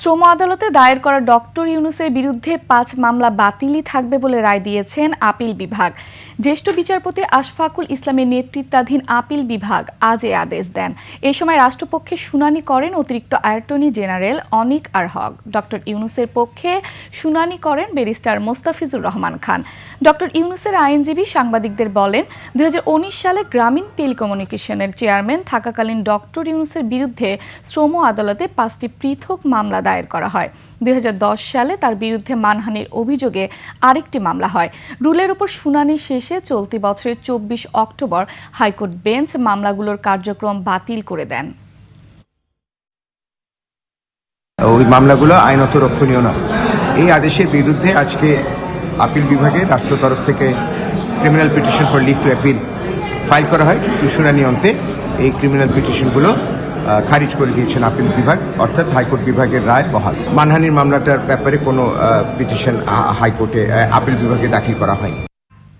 শ্রম আদালতে দায়ের করা ডক্টর ইউনুসের বিরুদ্ধে পাঁচ মামলা বাতিলই থাকবে বলে রায় দিয়েছেন আপিল বিভাগ। জ্যেষ্ঠ বিচারপতি আশফাকুল ইসলামের নেতৃত্বাধীন আপিল বিভাগ আজ এ আদেশ দেন। এ সময় রাষ্ট্রপক্ষে শুনানি করেন অতিরিক্ত attorney general Anik R Haque. Doctor ইউনুসের পক্ষে শুনানি করেন ব্যারিস্টার মোস্তাফিজুর রহমান খান। ডক্টর ইউনুসের আইনজীবী সাংবাদিকদের বলেন দু হাজার উনিশ সালে গ্রামীণ টেলিকমিউনিকেশনের চেয়ারম্যান থাকাকালীন ডক্টর ইউনুসের বিরুদ্ধে শ্রম আদালতে পাঁচটি পৃথক মামলা দায়ের করা হয়। দুই সালে তার বিরুদ্ধে মানহানির অভিযোগে আরেকটি মামলা হয়। রুলের উপর শুনানি শেষে চলতি বছরের চব্বিশ অক্টোবর হাইকোর্ট বেঞ্চ মামলাগুলোর কার্যক্রম বাতিল করে দেন। ওই মামলাগুলো আইনত রক্ষণীয় নয়। এই আদেশের বিরুদ্ধে আজকে আপিল বিভাগে রাষ্ট্র তরফ থেকে criminal petition for leave to appeal file করা হয়। কিন্তু শুনানি অন্তে এই ক্রিমিনাল পিটিশনগুলো খারিজ করে দিয়েছেন আপিল বিভাগ, অর্থাৎ হাইকোর্ট বিভাগের রায় বহাল। মানহানির মামলাটার ব্যাপারে কোনো পিটিশন হাইকোর্টে আপিল বিভাগে দাখিল করা হয়নি।